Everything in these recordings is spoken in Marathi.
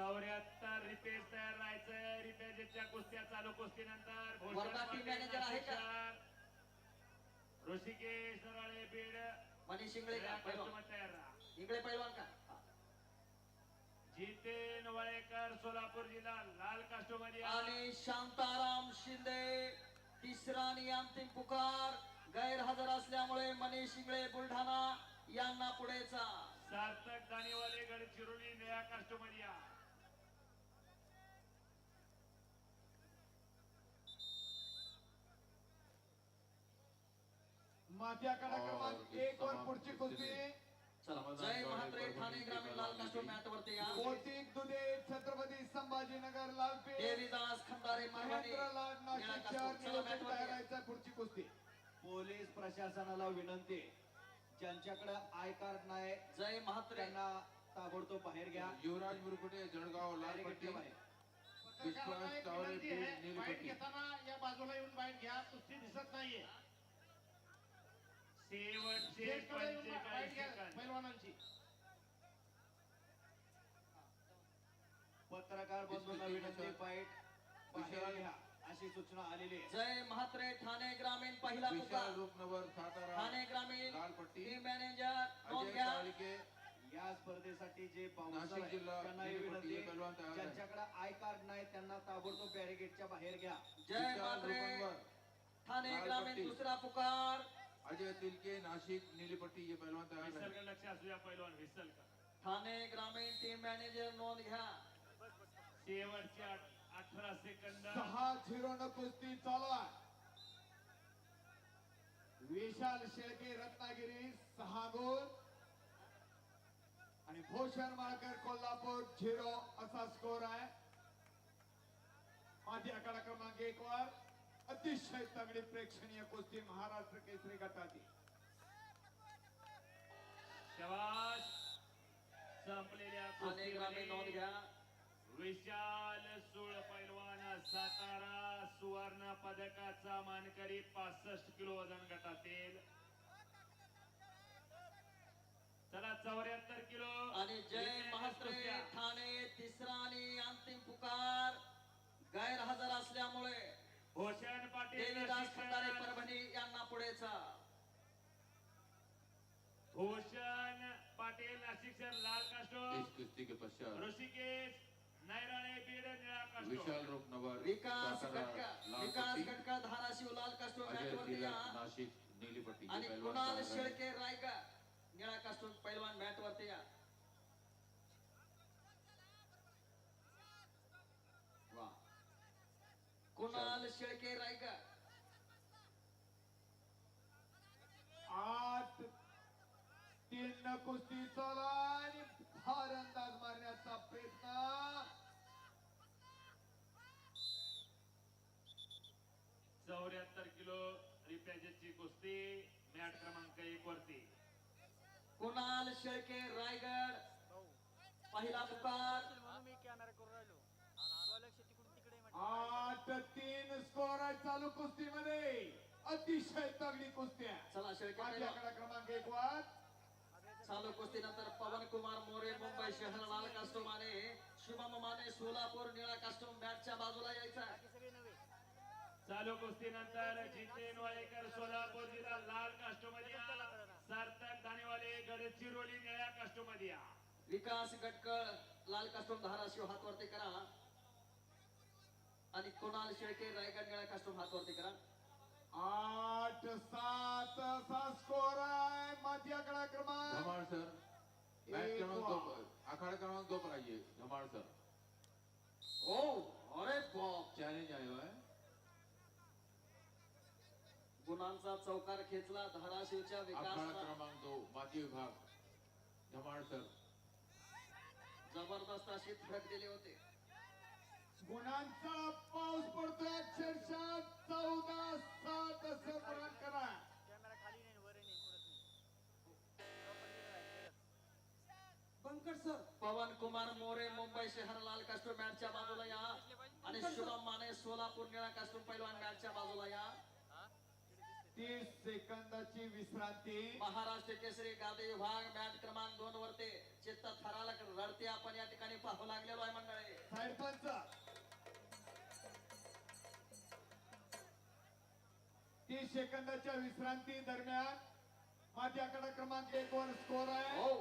चौऱ्याहत्तर रिपेज तयार राहायचं. रिपेजच्या कुस्त्या चालू कुस्तीनंतर भूषण वर्धा टीम पाटील, मॅनेजर आहे का? नाशिक, ऋषिकेश नराळे बीड. मनीष इंगळे तयार इंगळे पैलवान का. जितेन वळेकर सोलापूर जिल्हा लाल कास्टोमध्ये आणि शांताराम शिंदे तिसरा आणि अंतिम पुकार. गैरहजर असल्यामुळे मनीष इंगळे बुलढाणा यांना पुढेचा सार्थक दाणेवाले गडचिरोली निळ्या कास्टोमध्ये कडा और क्रमांक इस एक वर पुढची कुस्ती. चला जय महात्रे ठाणे ग्रामीण लाल कास्टो. मॅट वरती या कौतिक दुधे छत्रपती संभाजीनगर देवीदास खंडारे नाशिक. शहर नियोजन. राहायचं पुढची कुस्ती. पोलीस प्रशासनाला विनंती. ज्यांच्याकडे आय कार्ड नाही जय महात्रे. त्यांना ताबडतोब बाहेर घ्या. युवराज मुरकुटे जळगाव लाल बाईट पट्टी घेताना या बाजूला येऊन बाईट घ्या कुस्ती दिसत नाहीये. शेवटचे पंचेचाळीस पत्रकार बंधूंना विनंती पाईट अशी सूचना आलेली आहे. जय महात्रे ठाणे ग्रामीण पहिला विशाल रूपनगर सातारा ठाणे ग्रामीण टीम मॅनेजर नोंद घ्या? या स्पर्धेसाठी जे आहेत जिल्हा त्यांना ही विनंती. पट्टी पैलवान तयार आहे. ज्यांच्याकडे आय कार्ड नाही त्यांना ताबडतोब बॅरिकेडच्या बाहेर घ्या. जय विशाल महात्रे रूपनगर ठाणे ग्रामीण. दुसरा पुकार. अजय तिलके नाशिक नीली पट्टी ये पहलवान तैयार है। लक्ष असू द्या पैलवान विसर्ग ठाणे ग्रामीण टीम मॅनेजर नोंद घ्या। शेवटचे अठ- अठरा सेकंद सहा झिरो न कुस्ती चालू आहे। विशाल शेळके रत्नागिरी सहा गोल. आणि भूषण माळकर कोल्हापूर झिरो असा स्कोर आहे. माझी आकडा क्रमांक एक वर. अतिशय तगडी प्रेक्षणीय कुस्ती महाराष्ट्र केसरी संपलेल्या नोंद घ्या. विशाल सुळ पैलवान सातारा सुवर्ण पदकाचा मानकरी पासष्ट किलो वजन गटातील. चला चौऱ्याहत्तर किलो. आणि जय महात्रे कुस्त्या. ठाणे तिसरा आणि अंतिम पुकार. गैरहजर असल्यामुळे भूषण पाटील देवीदास नाशिक खंडारे शहर. परभणी यांना पुढेचा भूषण पाटील नाशिक शहर लाल कास्टो इस कुश्ती के पश्चात। ऋषिकेश नैराणे बीड निळा कास्टो विशाल रूपनगर विकास गटका विकास गटका धाराशिव लाल कास्टो अजय तिलक नाशिक नीली पट्टी आणि कुणाल शेळके रायगड निळा कास्टो पैलवान मॅट वरती या। वा। कुणाल शेळके रायगड आठ तीन न कुस्ती चालू आहे आणि फार अंदाज मारण्याचा प्रयत्न. चौऱ्याहत्तर किलो रिपॅजेसची कुस्ती मॅट क्रमांक एक वरती. कुणाल शेळके रायगड. पहिला पुकार. आठ तीन स्कोर आहे चालू कुस्तीमध्ये. अतिशय तगडी कुस्ती आहे. चला शेळके क्रमांक एक वर. चालू कुस्तीनंतर पवन कुमार मोरे मुंबई शहर लाल कास्टोम माने शुभम माने सोलापूर निळा कास्टोम बॅटच्या बाजूला यायचा. चालू कुस्तीनंतर जितेन वाळेकर सोलापूर जिल्हा लाल कास्टोमध्ये या. सार्थक दाणेवाले गडचिरोली निळ्या कास्टोमध्ये या. विकास गटकळ लाल कास्टोम धाराशिव हातवरती करा. आणि कुणाल शेळके रायगड निळा कास्टोम हातवरती करा. आठ सात असा स्कोर आहे. माझी आकडा क्रमांक. धमाल सर मैच एक क्रमांक दो। पर अखाड़ा क्रमांक दो पर आइए धमाल सर. ओ अरे बाप. चैलेंज आया हुआ है गुणांचा चौकार खेचला धाराशिवच्या विकास क्रमांक दो माती विभाग. धमाल सर. जबरदस्त अशी धडक दिले होते. गुणांचा पाऊस पडतोय अक्षरशः. बंकट सर पवन कुमार मोरे मुंबई शहर लाल कास्टूम मॅचच्या बाजूला या आणि शुभम माने सोलापूर निळा कास्टूम पैलवान मॅचच्या बाजूला या. तीस सेकंदाची विश्रांती. महाराष्ट्र केसरी गादी विभाग मॅच क्रमांक दोन वरती. चित्त थराला रडते आपण या ठिकाणी पाहू लागलेलो आहे मंडळी. साईड पंच तीस सेकंदाच्या विश्रांती दरम्यान माझ्या आकडा क्रमांक एक वर स्कोर आहे हो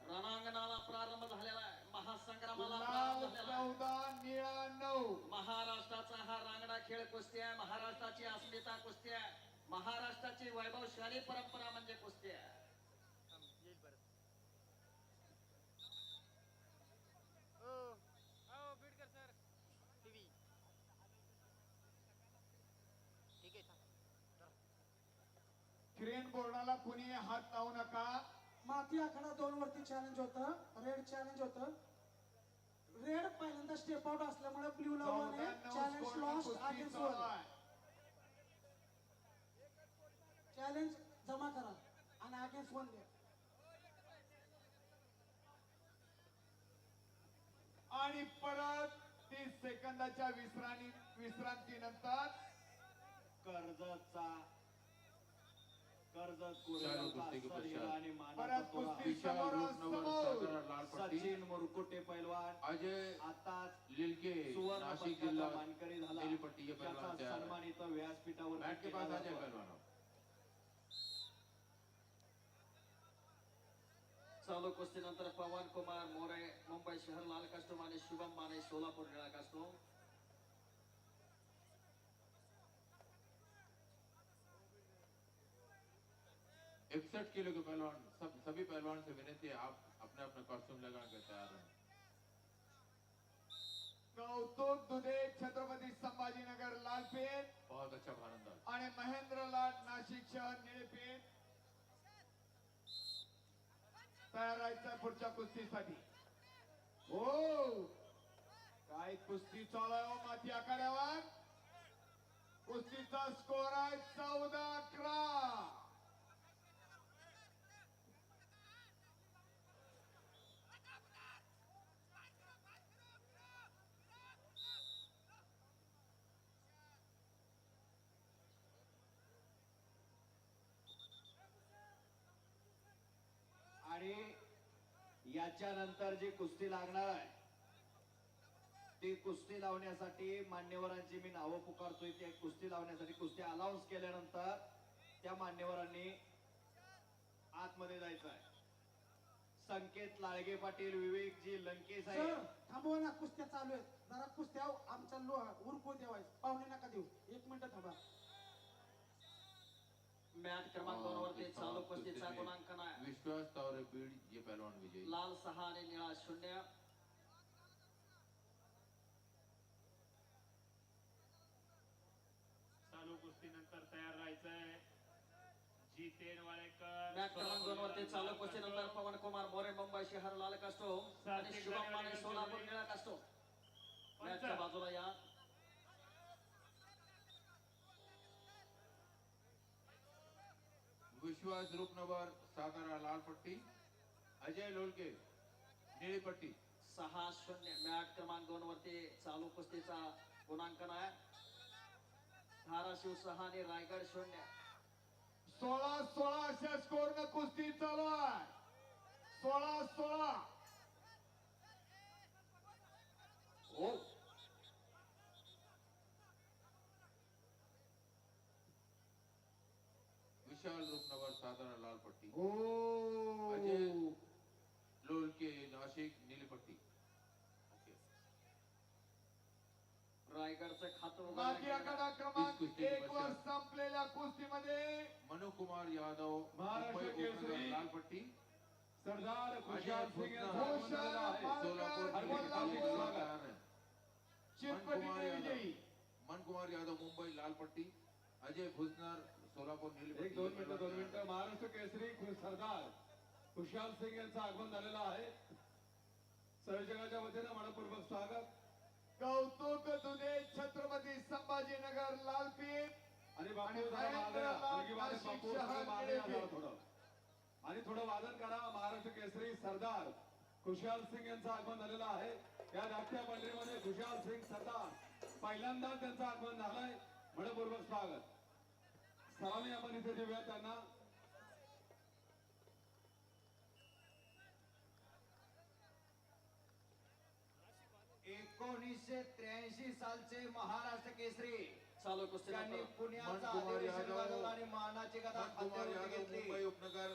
रणांगणाला प्रारंभ झालेला आहे महासंग्रामाला लाल प्रारंभ झालेला आहे चौदा निळा नऊ महाराष्ट्राचा हा रांगडा खेळ कुस्ती आहे महाराष्ट्राची अस्मिता कुस्ती आहे महाराष्ट्राची वैभवशाली परंपरा म्हणजे कुस्ती आहे. थांब. चला. क्रेन बोर्डाला कुणी हात लावू नका. माती आखाडा दोन वरती चॅलेंज होतं रेड चॅलेंज होतं. रेड पहिल्यांदा स्टेप आउट असल्यामुळे ब्ल्यू चौदा नऊ challenge lost against one challenge जमा करा आणि अगेन्स्ट वन द्या आणि परत तीस सेकंदाच्या विश्रांती विश्रांतीनंतर कर्जतचा कर्जत चालू कुस्ती नंतर आणि सचिन मुरकुटे पैलवान अजय आताच लिलके नाशिक जिल्हा मानकरी झाला व्यासपीठावर चालू कुस्तीनंतर पवन कुमार मोरे मुंबई शहर लाल कास्टूम आणि शुभम माने सोलापूर निळा कास्टूम इकसठ किलो के पहलवान सब सभी पहलवान से विनती है आप अपने अपने कॉस्ट्यूम लगा कर तैयार रहें कौतुक दुधे छत्रपती संभाजीनगर लालपेठ बहुत अच्छा भारंदाज आणि महेंद्र लाट नाशिक शहर निळपेठ तयार राहायचं पुढच्या कुस्तीसाठी। हो! काय कुस्ती चालू आहे हो माती आखाड्यावर कुस्तीचा स्कोर आहे चौदा अकरा आणि याच्यानंतर जी कुस्ती लागणार आहे ती कुस्ती लावण्यासाठी मान्यवरांची मी नावं पुकारतोय. ते कुस्ती लावण्यासाठी कुस्ती अनाऊन्स केल्यानंतर त्या मान्यवरांनी आतमध्ये जायचं आहे. संकेत लाळगे पाटील विवेकजी लंके सर साहेब थांबवा ना कुस्त्या चालू आहेत. जरा कुस्त्या आमचा लो उरकू देवाय पाहुणे नका देऊ. एक मिनिट थांबा. मॅट क्रमांक दोन वरती चालू कुस्तीचा गुणांकन आहे विश्वास तावरे बीड ये पहलवान विजयी. लाल सहा आणि निळा शून्य. चालू कुस्तीनंतर तयार राहायचंय. जितेन वाळेकर मॅट क्रमांक दोन वरती चालू कुस्तीनंतर पवन कुमार मोरे मुंबई शहर लाल कास्टूम आणि शुभम माने सोलापूर निळा कास्टूम मॅटच्या बाजूला या. विश्वास रूपनगर सातारा लाल पट्टी अजय लोलके नीली पट्टी सहा शून्य मॅट क्रमांक दोन वरती चालू कुस्तीचा गुणांकन आहे. धाराशिव सहा आणि रायगड शून्य. सोळा सोळा अशा स्कोर न कुस्ती चालू आहे. सोळा सोळा. हो. विशाल रूपनगर सातारा लाल पट्टी. हो अजय लोलके नाशिक नीली पट्टी. रायगडचं खातं माती उघडलं आखाडा क्रमांक इस कुस्ती के एक वर पश्चात. संपलेल्या कुस्तीमध्ये मनु कुमार यादव महाराष्ट्र मुंबई केसरी. उपनगर लाल पट्टी. सरदार खुशाल सिंग यांचा खुशाल सोलापूर मालकर, नीली पट्टी कोल्हापूर. पहलवान तैयार है चिरपटीचे विजयी मन कुमार यादव मुंबई लाल पट्टी. अजय भुजनर सोलापूर एक दोन मिनिटं दोन मिनिटं महाराष्ट्र केसरी सरदार। खुशाल सिंग यांचं आगमन झालेलं आहे. संयोजकाच्या वतीनं मनपूर्वक स्वागत. कौतुक दुधे छत्रपती संभाजीनगर लालपीठ आणि आणि. थोडं. आणि थोडं वादन करा महाराष्ट्र केसरी सरदार. खुशाल सिंग यांचं आगमन झालेलं आहे. या धाकट्या पंढरीमध्ये खुशाल सिंग सरदार. पहिल्यांदाच त्यांचं आगमन झालंय. मनपूर्वक स्वागत. सलामी आपण इथे देऊया त्यांना. एकोणीसशे त्र्याऐंशी सालचे महाराष्ट्र केसरी. चालू कुस्ती त्यांनी पुण्याचा अधिवेशन आणि मानाची घेतली. मुंबई उपनगर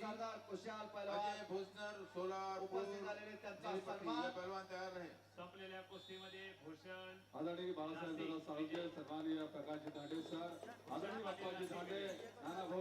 सरदार खुशाल अजय पहलवान भोसनर सोलापूर उपस्थित झालेले त्यांचा सन्मान. पहलवान तयार रहे संपलेल्या कुस्तीमध्ये भूषण आदरणीय बाळासाहेब सन्माननीय प्रकाशजी धांडे सर आदरणीय बाप्पाजी धांडे नाना भाऊ